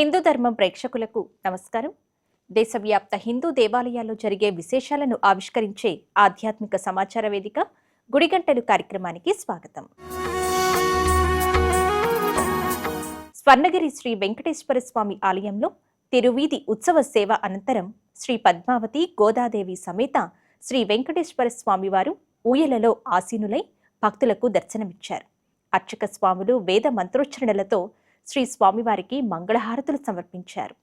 హిందూ ధర్మం ప్రేక్షకులకు నమస్కారం. దేశవ్యాప్త హిందూ దేవాలయాల్లో జరిగే విశేషాలను ఆవిష్కరించే ఆధ్యాత్మిక సమాచార వేదిక గుడిగంటలు కార్యక్రమానికి స్వాగతం. స్వర్ణగిరి శ్రీ వెంకటేశ్వర స్వామి ఆలయంలో తిరువీధి ఉత్సవ సేవ అనంతరం శ్రీ పద్మావతి గోదాదేవి సమేత శ్రీ వెంకటేశ్వర స్వామివారు ఊయలలో ఆసీనులై భక్తులకు దర్శనమిచ్చారు. అర్చక స్వాములు వేద మంత్రోచ్చరణలతో శ్రీ స్వామివారికి మంగళహారతులు సమర్పించారు.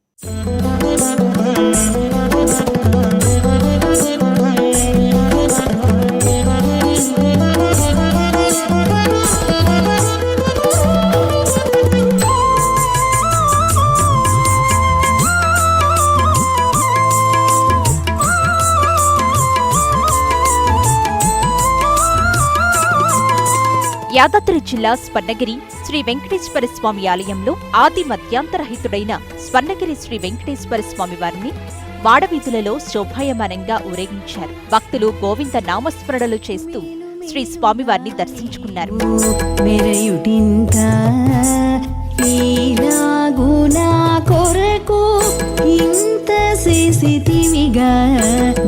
యాదాద్రి జిల్లా స్వర్ణగిరి శ్రీ వెంకటేశ్వర స్వామి ఆలయంలో ఆది మధ్యాంతరహితుడైన స్వర్ణగిరి శ్రీ వెంకటేశ్వర స్వామి వారిని వాడవీధులలో శోభాయమానంగా ఊరేగించారు. భక్తులు గోవింద నామస్మరణలు చేస్తూ శ్రీ స్వామివారిని దర్శించుకున్నారు.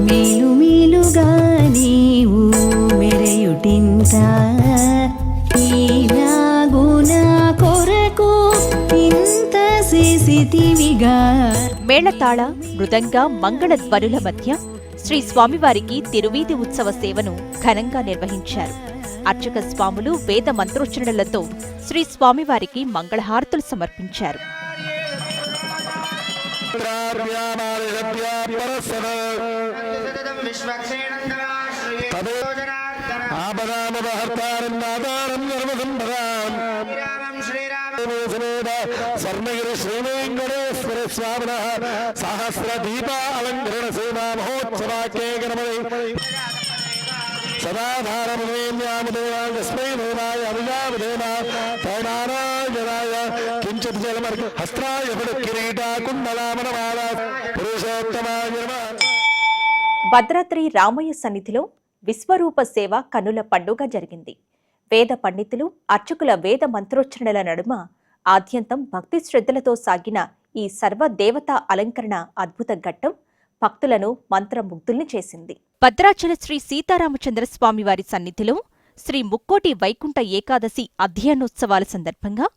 మేలు మేలుగా నీవు మెరయుటింతా మేళతాళ మృదంగ మంగళ ధ్వనుల మధ్య శ్రీ స్వామివారికి తిరువీధి ఉత్సవ సేవను ఘనంగా నిర్వహించారు. అర్చక స్వాములు వేద మంత్రోచ్చరణలతో శ్రీ స్వామివారికి మంగళహారతులు సమర్పించారు. స్వర్ణగిరి స్వామిన సహస్ర దీప అలంకరణ సేవా మహోత్సవాఖ్యే గణపతి. సదాధారముదేవాస్మై దేవాయ అభిజామదేవ తైనారాయణాయ కించిత్ జలమర్గ హస్త్రాయ కుండలామనమాల పురుషోత్తమాయ భద్రాద్రి రామయ్య సన్నిధిలో విశ్వరూప సేవ కనుల పండుగ జరిగింది. వేద పండితులు అర్చకుల వేద మంత్రోచ్చరణల నడుమ ఆద్యంతం భక్తి శ్రద్ధలతో సాగిన ఈ సర్వదేవతా అలంకరణ అద్భుత ఘట్టం భక్తులను మంత్రముగ్ధుల్ని చేసింది. భద్రాచల శ్రీ సీతారామచంద్ర స్వామివారి సన్నిధిలో శ్రీ ముక్కోటి వైకుంఠ ఏకాదశి అధ్యయనోత్సవాల సందర్భంగా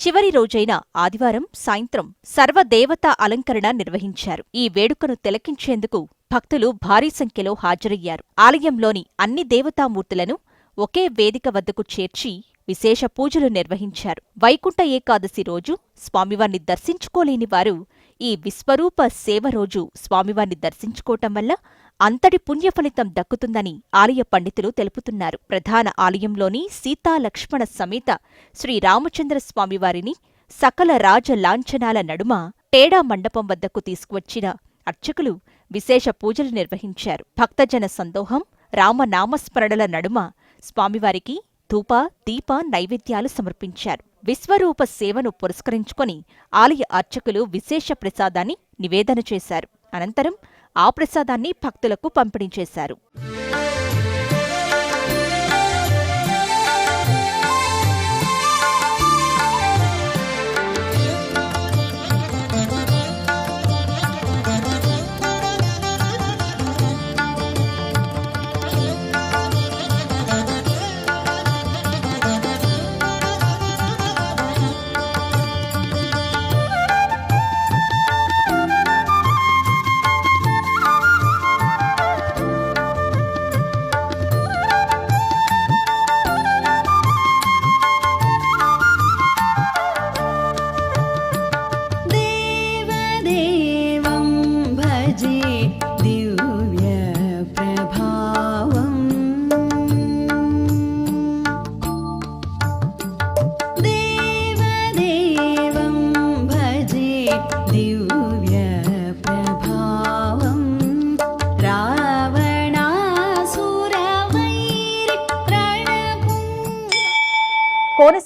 చివరి రోజైన ఆదివారం సాయంత్రం సర్వదేవతా అలంకరణ నిర్వహించారు. ఈ వేడుకను తిలకించేందుకు భక్తులు భారీ సంఖ్యలో హాజరయ్యారు. ఆలయంలోని అన్ని దేవతామూర్తులను ఒకే వేదిక వద్దకు చేర్చి విశేష పూజలు నిర్వహించారు. వైకుంఠ ఏకాదశి రోజు స్వామివారిని దర్శించుకోలేని వారు ఈ విశ్వరూప సేవ రోజు స్వామివారిని దర్శించుకోవటం వల్ల అంతటి పుణ్యఫలితం దక్కుతుందని ఆలయ పండితులు తెలుపుతున్నారు. ప్రధాన ఆలయంలోని సీతా లక్ష్మణ సమేత శ్రీరామచంద్ర స్వామివారిని సకల రాజ లాంఛనాల నడుమ టేడా మండపం వద్దకు తీసుకువచ్చిన అర్చకులు విశేష పూజలు నిర్వహించారు. భక్తజన సందోహం రామనామస్మరణల నడుమ స్వామివారికి ధూప దీప నైవేద్యాలు సమర్పించారు. విశ్వరూప సేవను పురస్కరించుకొని ఆలయ అర్చకులు విశేష ప్రసాదాన్ని నివేదన చేశారు. అనంతరం ఆ ప్రసాదాన్ని భక్తులకు పంపిణీ చేశారు.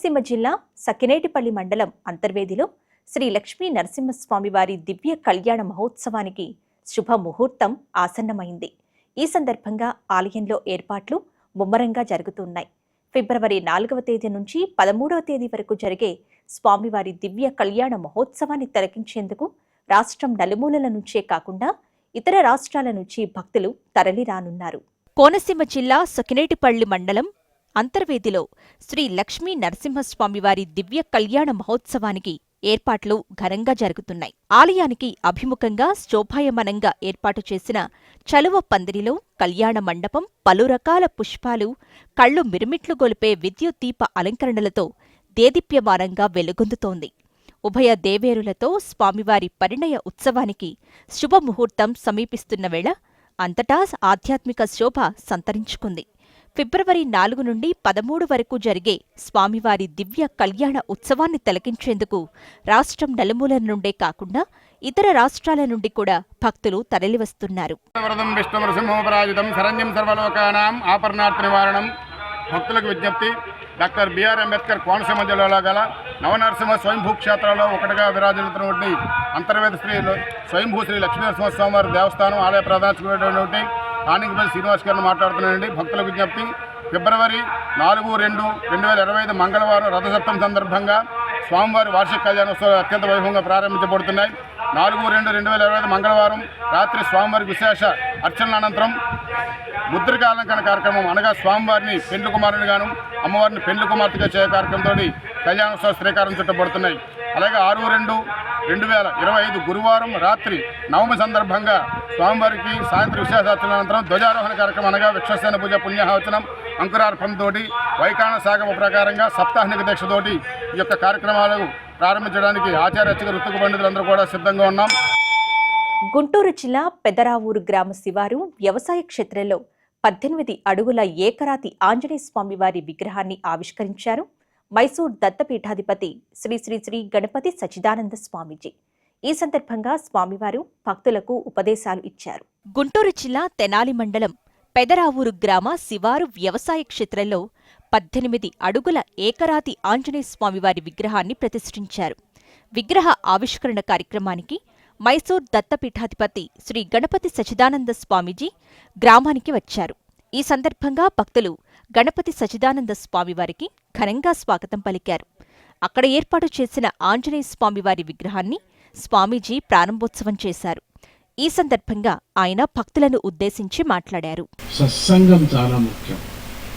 కోనసీమ జిల్లా సకినేటిపల్లి మండలం అంతర్వేదిలో శ్రీ లక్ష్మీ నరసింహస్వామివారి దివ్య కళ్యాణ మహోత్సవానికి శుభ ముహూర్తం ఆసన్నమైంది. ఈ సందర్భంగా ఆలయంలో ఏర్పాట్లు ముమ్మరంగా జరుగుతున్నాయి. ఫిబ్రవరి నాలుగవ తేదీ నుంచి పదమూడవ తేదీ వరకు జరిగే స్వామివారి దివ్య కళ్యాణ మహోత్సవాన్ని తిలకించేందుకు రాష్ట్రం నలుమూలల నుంచే కాకుండా ఇతర రాష్ట్రాల నుంచి భక్తులు తరలిరానున్నారు. కోనసీమ జిల్లా సకినేటిపల్లి మండలం అంతర్వేదిలో శ్రీ లక్ష్మీ నరసింహస్వామివారి దివ్య కళ్యాణ మహోత్సవానికి ఏర్పాట్లు ఘనంగా జరుగుతున్నాయి. ఆలయానికి అభిముఖంగా శోభాయమనంగా ఏర్పాటు చేసిన చలువ పందిరిలో కళ్యాణ మండపం పలు రకాల పుష్పాలు కళ్ళు మిరుమిట్లు గొలిపే విద్యుత్ దీప అలంకరణలతో దేదీప్యమానంగా వెలుగొందుతోంది. ఉభయ దేవేరులతో స్వామివారి పరిణయ ఉత్సవానికి శుభముహూర్తం సమీపిస్తున్న వేళ అంతటా ఆధ్యాత్మిక శోభ సంతరించుకుంది. ఫిబ్రవరి నాలుగు నుండి పదమూడు వరకు జరిగే స్వామివారి దివ్య కళ్యాణ ఉత్సవాన్ని తిలకించేందుకు రాష్ట్రం నలుమూలల నుండే కాకుండా ఇతర రాష్ట్రాల నుండి కూడా భక్తులు తరలివస్తున్నారు. నివారణం భక్తులకు విజ్ఞప్తి డాక్టర్ బిఆర్ అంబేద్కర్ కోనసీమ జిల్లాలో గల నవనరసింహ స్వయంభూ క్షేత్రంలో ఒకటిగా విరాజిల్లుతున్నటువంటి అంతర్వేద శ్రీ స్వయంభూ శ్రీ లక్ష్మీనరసింహ స్వామివారి దేవస్థానం ఆలయ ప్రధానటువంటి కాణికపల్లి శ్రీనివాస్ గారిని మాట్లాడుతున్నానండి. భక్తుల విజ్ఞప్తి ఫిబ్రవరి నాలుగు రెండు రెండు వేల ఇరవై ఐదు మంగళవారం రథసప్తమి సందర్భంగా స్వామివారి వార్షిక కళ్యాణోత్సవాలు అత్యంత వైభవంగా ప్రారంభించబడుతున్నాయి. నాలుగు రెండు రెండు వేల ఇరవై ఐదు మంగళవారం రాత్రి స్వామివారి విశేష అర్చనల అనంతరం ముద్రిక అలంకరణ కార్యక్రమం అనగా స్వామివారిని పెండ్లు కుమారుని గాను అమ్మవారిని పెండ్లు కుమార్తెగా చేయ కార్యక్రమంతో కళ్యాణోత్సవ శ్రీకారం చుట్టబడుతున్నాయి. అలాగే ఆరు రెండు రెండు వేల ఇరవై ఐదు గురువారం రాత్రి నవమి సందర్భంగా స్వామివారికి సాయంత్రం విశేషార్చన అనంతరం ధ్వజారోహణ కార్యక్రమం అనగా విశ్వసేన పూజ పుణ్యాహవచనం అంకురార్పణతోటి వైకాణ సాగమ ప్రకారంగా సప్తాహనిక దీక్షతోటి ఈ యొక్క కార్యక్రమాలు ప్రారంభించడానికి ఆచార్య ఋతుకు పండితులందరూ కూడా సిద్ధంగా ఉన్నాం. గుంటూరు జిల్లా పెదరావూరు గ్రామ శివారు వ్యవసాయ క్షేత్రంలో పద్దెనిమిది అడుగుల ఏకరాతి ఆంజనేయ స్వామివారి విగ్రహాన్ని ఆవిష్కరించారు. మైసూర్ దత్తపీఠాధిపతి శ్రీ శ్రీ శ్రీ గణపతి సచిదానంద స్వామీజీ. ఈ సందర్భంగా స్వామివారు భక్తులకు ఉపదేశాలు ఇచ్చారు. గుంటూరు జిల్లా తెనాలి మండలం పెదరావూరు గ్రామ శివారు వ్యవసాయ క్షేత్రంలో పద్దెనిమిది అడుగుల ఏకరాతి ఆంజనేయ స్వామివారి విగ్రహాన్ని ప్రతిష్ఠించారు. విగ్రహ ఆవిష్కరణ కార్యక్రమానికి మైసూర్ దత్తపీఠాధిపతి శ్రీ గణపతి సచిదానంద స్వామీజీ గ్రామానికి వచ్చారు. ఈ సందర్భంగా భక్తులు గణపతి సచిదానంద స్వామివారికి ఘనంగా స్వాగతం పలికారు. అక్కడ ఏర్పాటు చేసిన ఆంజనేయ స్వామివారి విగ్రహాన్ని స్వామీజీ ప్రారంభోత్సవం చేశారు. ఈ సందర్భంగా ఆయన భక్తులను ఉద్దేశించి మాట్లాడారు. సత్సంగం చాలా ముఖ్యం.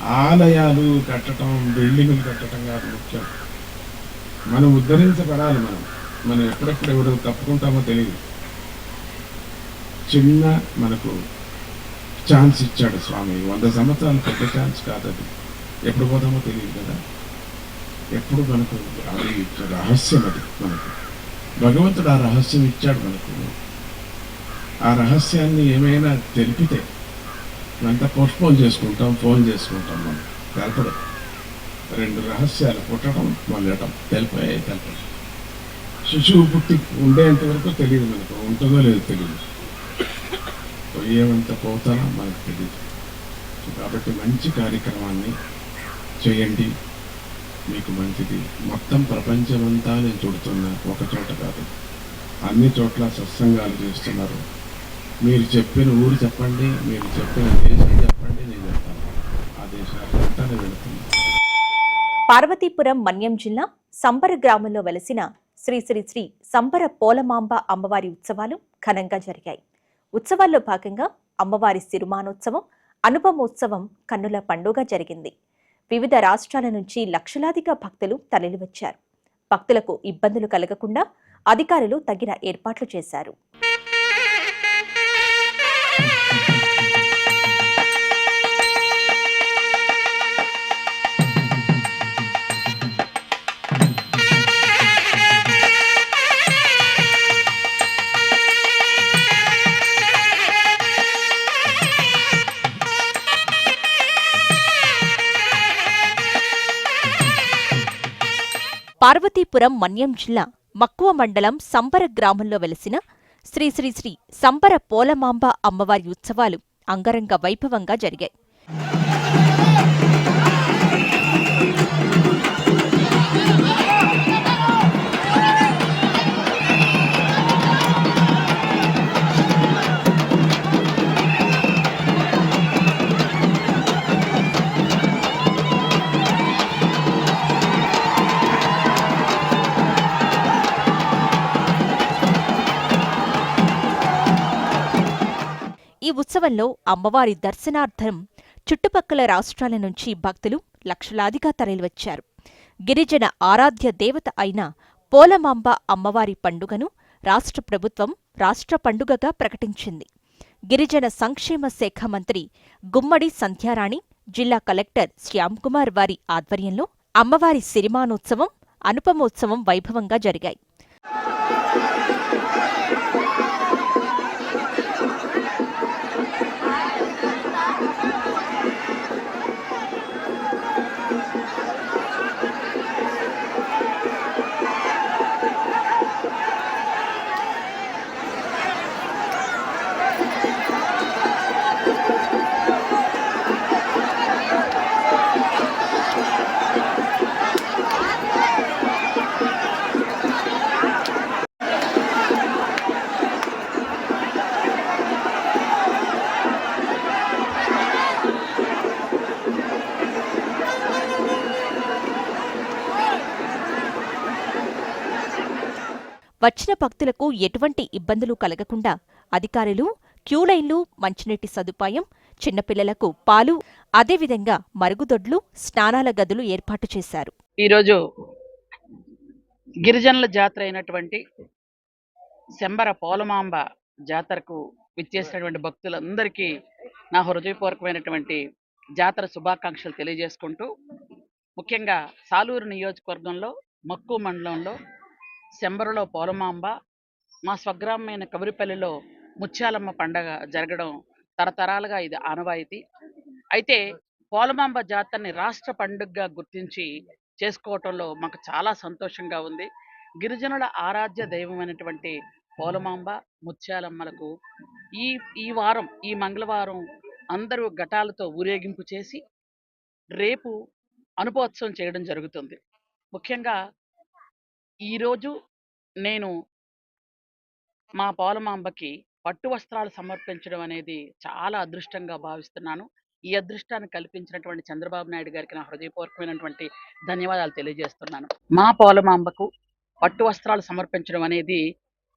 ఆలయాలు కట్టడం బిల్డింగులు కట్టడం కాదు ముఖ్యం. మనం ఉద్ధరించబడాలి మనం. మనం ఎప్పుడెప్పుడు ఎవరు తప్పుకుంటామో తెలియదు చిన్న మనకు ఛాన్స్ ఇచ్చాడు స్వామి. వంద సంవత్సరాలు పెద్ద ఛాన్స్ కాదు అది. ఎప్పుడు పోతామో తెలియదు కదా. ఎప్పుడు మనకు అది రహస్యం అది మనకు. భగవంతుడు ఆ రహస్యం ఇచ్చాడు మనకు. ఆ రహస్యాన్ని ఏమైనా తెలిపితే అంతా పోస్ట్పోన్ చేసుకుంటాం ఫోన్ చేసుకుంటాం మనం. తెలపడం రెండు రహస్యాలు పుట్టడం మళ్ళటం తెలిపాయి తెలపడం శిశువు పుట్టి ఉండేంత వరకు తెలియదు మనకు. ఉంటుందో లేదో తెలియదు. ఏమంత పోతానో? మనకు తెలియదు కాబట్టి మంచి కార్యక్రమాన్ని చేయండి. మీకు మంచిది. మొత్తం ప్రపంచమంతా నేను చూడుతున్నా ఒక చోట కాదు. అన్ని చోట్ల సత్సంగాలు చేస్తున్నారు. మీరు చెప్పిన ఊరు చెప్పండి మీరు చెప్పిన దేశం చెప్పండి నేను చెప్తాను ఆ దేశాలంతా నేను వెళుతున్నాను పార్వతీపురం మన్యం జిల్లా సంబర గ్రామంలో వెలసిన శ్రీ శ్రీ శ్రీ సంబర పోలమాంబ అమ్మవారి ఉత్సవాలు ఘనంగా జరిగాయి. ఉత్సవాల్లో భాగంగా అమ్మవారి సిరుమానోత్సవం అనుపమోత్సవం కన్నుల పండుగ జరిగింది. వివిధ రాష్ట్రాల నుంచి లక్షలాదిగా భక్తులు తరలివచ్చారు. భక్తులకు ఇబ్బందులు కలగకుండా అధికారులు తగిన ఏర్పాట్లు చేశారు. పార్వతీపురం మన్యం జిల్లా మక్కువ మండలం సంబర గ్రామంలో వెలసిన శ్రీశ్రీశ్రీ సంబర పోలమాంబ అమ్మవారి ఉత్సవాలు అంగరంగ వైభవంగా జరిగాయి. ఈ ఉత్సవంలో అమ్మవారి దర్శనార్థం చుట్టుపక్కల రాష్ట్రాల నుంచి భక్తులు లక్షలాదిగా తరలివచ్చారు. గిరిజన ఆరాధ్య దేవత అయిన పోలమాంబ అమ్మవారి పండుగను రాష్ట్ర ప్రభుత్వం రాష్ట్ర పండుగగా ప్రకటించింది. గిరిజన సంక్షేమ శాఖ మంత్రి గుమ్మడి సంధ్యారాణి జిల్లా కలెక్టర్ శ్యాంకుమార్ వారి ఆధ్వర్యంలో అమ్మవారి సిరిమానోత్సవం అనుపమోత్సవం వైభవంగా జరిగాయి వచ్చిన భక్తులకు ఎటువంటి ఇబ్బందులు కలగకుండా అధికారులు క్యూలైన్లు మంచినీటి సదుపాయం చిన్నపిల్లలకు పాలు అదేవిధంగా మరుగుదొడ్లు స్నానాల గదులు ఏర్పాటు చేశారు. ఈరోజు గిరిజనుల జాతర అయినటువంటి శంబర పోలమాంబ జాతరకు విచ్చేసినటువంటి భక్తులందరికీ నా హృదయపూర్వకమైనటువంటి జాతర శుభాకాంక్షలు తెలియజేసుకుంటూ ముఖ్యంగా సాలూరు నియోజకవర్గంలో మక్కు మండలంలో శంబరులో పోలమాంబ మా స్వగ్రామమైన కబురిపల్లిలో ముత్యాలమ్మ పండగ జరగడం తరతరాలుగా ఇది ఆనవాయితీ. అయితే పోలమాంబ జాతరని రాష్ట్ర పండుగగా గుర్తించి చేసుకోవటంలో మాకు చాలా సంతోషంగా ఉంది. గిరిజనుల ఆరాధ్య దైవమైనటువంటి పోలమాంబ ముత్యాలమ్మలకు ఈ ఈ వారం ఈ మంగళవారం అందరూ ఘటాలతో ఊరేగింపు చేసి రేపు అనుపోత్సవం చేయడం జరుగుతుంది. ముఖ్యంగా ఈరోజు నేను మా పాలమాంబకి పట్టు వస్త్రాలు సమర్పించడం అనేది చాలా అదృష్టంగా భావిస్తున్నాను. ఈ అదృష్టాన్ని కల్పించినటువంటి చంద్రబాబు నాయుడు గారికి నా హృదయపూర్వకమైనటువంటి ధన్యవాదాలు తెలియజేస్తున్నాను. మా పాలమాంబకు పట్టు వస్త్రాలు సమర్పించడం అనేది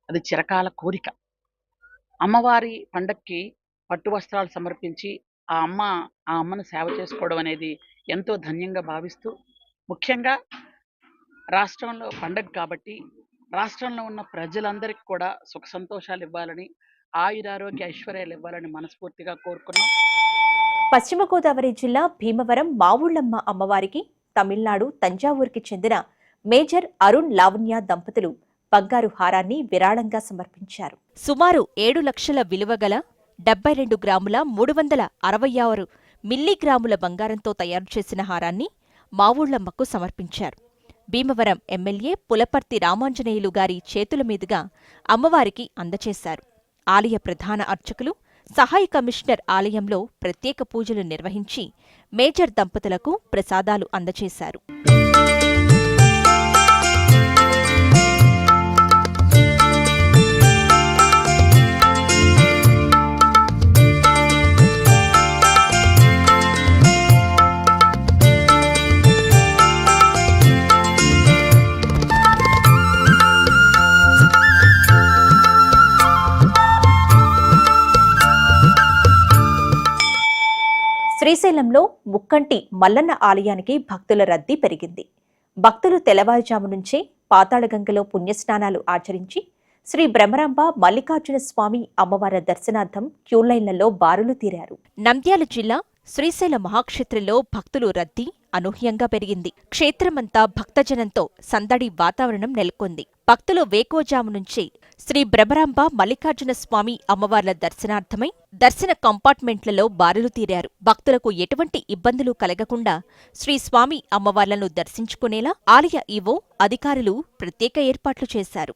అది చిరకాల కోరిక. అమ్మవారి పండక్కి పట్టు వస్త్రాలు సమర్పించి ఆ అమ్మ ఆ అమ్మను సేవ చేసుకోవడం అనేది ఎంతో ధన్యంగా భావిస్తూ ముఖ్యంగా రాష్ట్రంలో పండగ కాబట్టి రాష్ట్రంలో ఉన్న ప్రజలందరికీ కూడా సుఖ సంతోషాలు ఇవ్వాలని ఆయురారోగ్య ఐశ్వర్యాలు ఇవ్వాలని మనస్ఫూర్తిగా కోరుకున్నాం. పశ్చిమ గోదావరి జిల్లా భీమవరం మావుళ్ళమ్మ అమ్మవారికి తమిళనాడు తంజావూరుకి చెందిన మేజర్ అరుణ్ లావణ్య దంపతులు బంగారు హారాన్ని విరాళంగా సమర్పించారు. సుమారు ఏడు లక్షల విలువ గల డెబ్బై రెండు గ్రాముల మూడు వందల అరవై ఆరు మిల్లీగ్రాముల బంగారంతో తయారు చేసిన హారాన్ని మావుళ్ళమ్మకు సమర్పించారు. భీమవరం ఎమ్మెల్యే పులపర్తి రామాంజనేయులు గారి చేతుల మీదుగా అమ్మవారికి అందచేశారు. ఆలయ ప్రధాన అర్చకులు సహాయ కమిషనర్ ఆలయంలో ప్రత్యేక పూజలు నిర్వహించి మేజర్ దంపతులకు ప్రసాదాలు అందచేశారు. శ్రీశైలంలో ముక్కంటి మల్లన్న ఆలయానికి భక్తుల రద్దీ పెరిగింది. భక్తులు తెల్లవారుజాము నుంచే పాతాళగంగలో పుణ్యస్నానాలు ఆచరించి శ్రీ భ్రమరాంబ మల్లికార్జున స్వామి అమ్మవారి దర్శనార్థం క్యూలైన్లలో బారులు తీరారు. నంద్యాల జిల్లా శ్రీశైల మహాక్షేత్రంలో భక్తులు రద్దీ అనూహ్యంగా పెరిగింది. క్షేత్రమంతా భక్తజనంతో సందడి వాతావరణం నెలకొంది. భక్తులు వేకోజాము నుంచి శ్రీ భ్రమరాంబ మల్లికార్జున స్వామి అమ్మవార్ల దర్శనార్థమై దర్శన కంపార్ట్మెంట్లలో బారులు తీరారు. భక్తులకు ఎటువంటి ఇబ్బందులు కలగకుండా శ్రీ స్వామి అమ్మవార్లను దర్శించుకునేలా ఆలయ ఈవో అధికారులు ప్రత్యేక ఏర్పాట్లు చేశారు.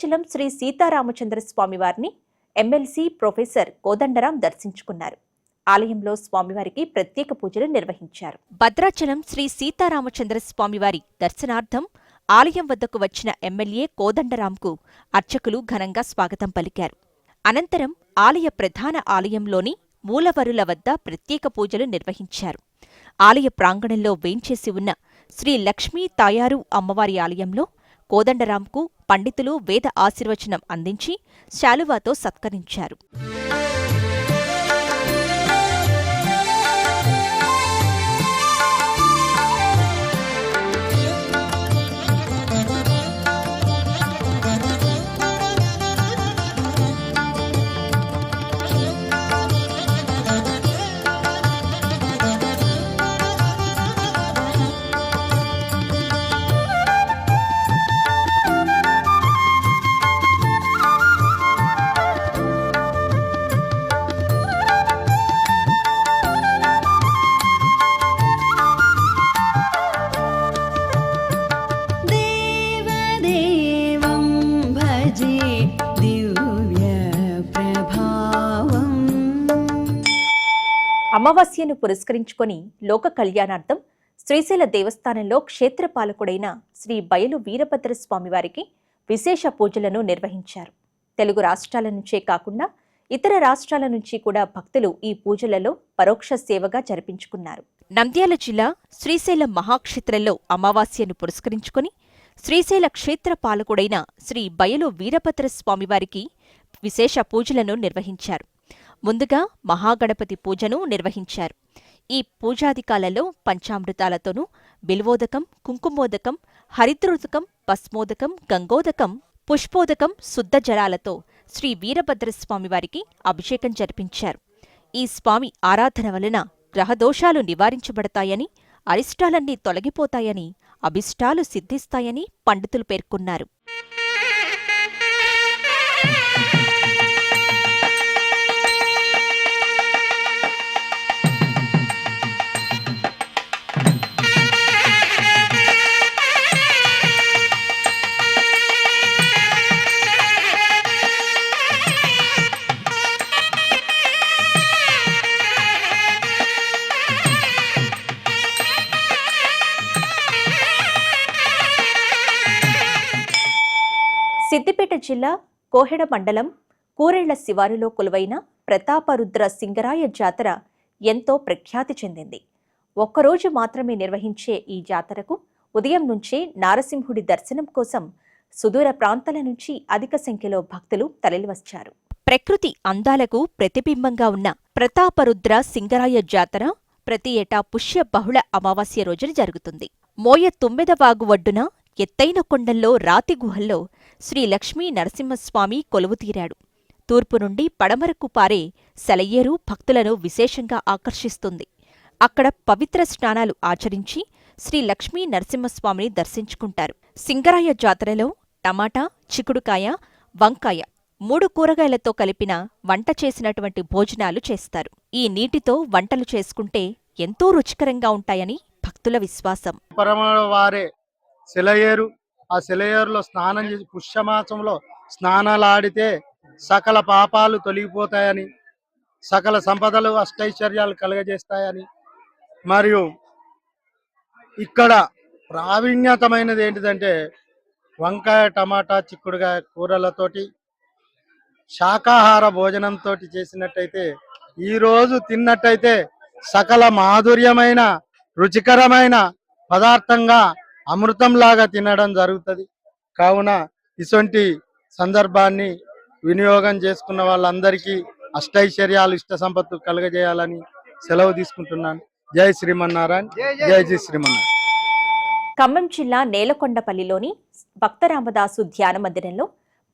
భద్రాచలం శ్రీ సీతారామచంద్ర స్వామివారిని ఎమ్మెల్సీ ప్రొఫెసర్ కోదండరాం దర్శించుకున్నారు. ఆలయంలో స్వామివారికి ప్రత్యేక పూజలు నిర్వహించారు. భద్రాచలం శ్రీ సీతారామచంద్ర స్వామివారి దర్శనార్థం ఆలయం వద్దకు వచ్చిన ఎమ్మెల్యే కోదండరాంకు అర్చకులు ఘనంగా స్వాగతం పలికారు. అనంతరం ఆలయ ప్రధాన ఆలయంలోని మూలవరుల వద్ద ప్రత్యేక పూజలు నిర్వహించారు. ఆలయ ప్రాంగణంలో వేంచేసి ఉన్న శ్రీ లక్ష్మీ తాయారు అమ్మవారి ఆలయంలో కోదండరాంకు పండితులు వేద ఆశీర్వచనం అందించి శాలువాతో సత్కరించారు. అమావాస్యను పురస్కరించుకొని లోక కళ్యాణార్థం శ్రీశైల దేవస్థానంలో క్షేత్రపాలకుడైన శ్రీ బయలు వీరభద్ర స్వామివారికి విశేష పూజలను నిర్వహించారు. తెలుగు రాష్ట్రాల నుంచే కాకుండా ఇతర రాష్ట్రాల నుంచి కూడా భక్తులు ఈ పూజలలో పరోక్ష సేవగా జరిపించుకున్నారు. నంద్యాల జిల్లా శ్రీశైల మహాక్షేత్రంలో అమావాస్యను పురస్కరించుకొని శ్రీశైల క్షేత్ర పాలకుడైన శ్రీ బయలు వీరభద్ర స్వామివారికి విశేష పూజలను నిర్వహించారు. ముందుగా మహాగణపతి పూజను నిర్వహించారు. ఈ పూజాదికాలలో పంచామృతాలతోనూ బిల్వోదకం కుంకుమోదకం హరిద్రోదకం భస్మోదకం గంగోదకం పుష్పోదకం శుద్ధ జలాలతో శ్రీ వీరభద్రస్వామివారికి అభిషేకం జరిపించారు. ఈ స్వామి ఆరాధన వలన గ్రహదోషాలు నివారించబడతాయని అరిష్టాలన్నీ తొలగిపోతాయని అభిష్టాలు సిద్ధిస్తాయని పండితులు పేర్కొన్నారు. జిల్లా కోహెడ మండలం కూరేళ్ళ శివారులో కొలువైన ప్రతాపరుద్ర సింగరాయ జాతర ఎంతో ప్రఖ్యాతి చెందింది. ఒక్కరోజు మాత్రమే నిర్వహించే ఈ జాతరకు ఉదయం నుంచే నారసింహుడి దర్శనం కోసం సుదూర ప్రాంతాల నుంచి అధిక సంఖ్యలో భక్తులు తరలివచ్చారు. ప్రకృతి అందాలకు ప్రతిబింబంగా ఉన్న ప్రతాపరుద్ర సింగరాయ జాతర ప్రతి ఏటా పుష్య బహుళ అమావాస్య రోజున జరుగుతుంది. మోయ తుమ్మెదవాగు ఒడ్డున ఎత్తైన కొండల్లో రాతి గుహల్లో శ్రీ లక్ష్మీ నరసింహస్వామి కొలువుతీరాడు తూర్పు నుండి పడమరకు పారే సెలయేరు భక్తులను విశేషంగా ఆకర్షిస్తుంది. అక్కడ పవిత్ర స్నానాలు ఆచరించి శ్రీ లక్ష్మీ నరసింహస్వామిని దర్శించుకుంటారు. సింగరాయ జాతరలో టమాటా చిక్కుడుకాయ వంకాయ మూడు కూరగాయలతో కలిపిన వంట చేసినటువంటి భోజనాలు చేస్తారు. ఈ నీటితో వంటలు చేసుకుంటే ఎంతో రుచికరంగా ఉంటాయని భక్తుల విశ్వాసం. పరమవారే సెలయేరు ఆ సెలయేరులో స్నానం చేసి పుష్యమాసంలో స్నానాలాడితే సకల పాపాలు తొలగిపోతాయని సకల సంపదలు అష్టైశ్వర్యాలు కలగజేస్తాయని. మరియు ఇక్కడ ప్రావీణ్యతమైనది ఏంటిదంటే వంకాయ టమాటా చిక్కుడుగా కూరలతోటి శాకాహార భోజనంతో చేసినట్టయితే ఈ రోజు తిన్నట్టయితే సకల మాధుర్యమైన రుచికరమైన పదార్థంగా అమృతంలాగా తినడం జరుగుతుంది. కావున ఇటువంటి సందర్భాన్ని వినియోగం చేసుకున్న వాళ్ళందరికీ అష్టైశ్వర్యాలు ఇష్ట సంపత్తు కలుగజేయాలని సెలవు తీసుకుంటున్నాను. జై శ్రీమన్నారాయణ జై జై శ్రీమన్నారాయణ. ఖమ్మం జిల్లా నేలకొండపల్లిలోని భక్త రామదాసు ధ్యాన మందిరంలో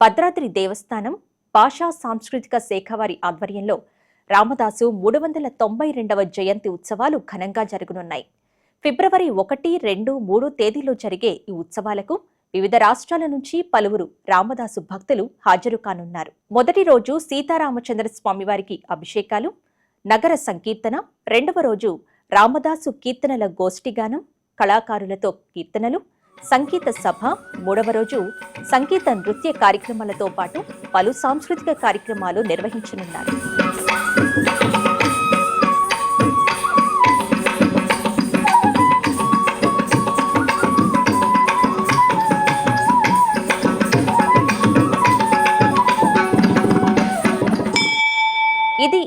భద్రాద్రి దేవస్థానం భాషా సాంస్కృతిక శాఖ వారి ఆధ్వర్యంలో రామదాసు మూడు వందల తొంభై రెండవ జయంతి ఉత్సవాలు ఘనంగా జరగనున్నాయి. ఫిబ్రవరి ఒకటి రెండు మూడు తేదీలో జరిగే ఈ ఉత్సవాలకు వివిధ రాష్ట్రాల నుంచి పలువురు రామదాసు భక్తులు హాజరు కానున్నారు. మొదటి రోజు సీతారామచంద్ర స్వామివారికి అభిషేకాలు నగర సంకీర్తన రెండవ రోజు రామదాసు కీర్తనల గోష్ఠిగానం కళాకారులతో కీర్తనలు సంగీత సభ మూడవ రోజు సంగీత నృత్య కార్యక్రమాలతో పాటు పలు సాంస్కృతిక కార్యక్రమాలు నిర్వహించనున్నారు.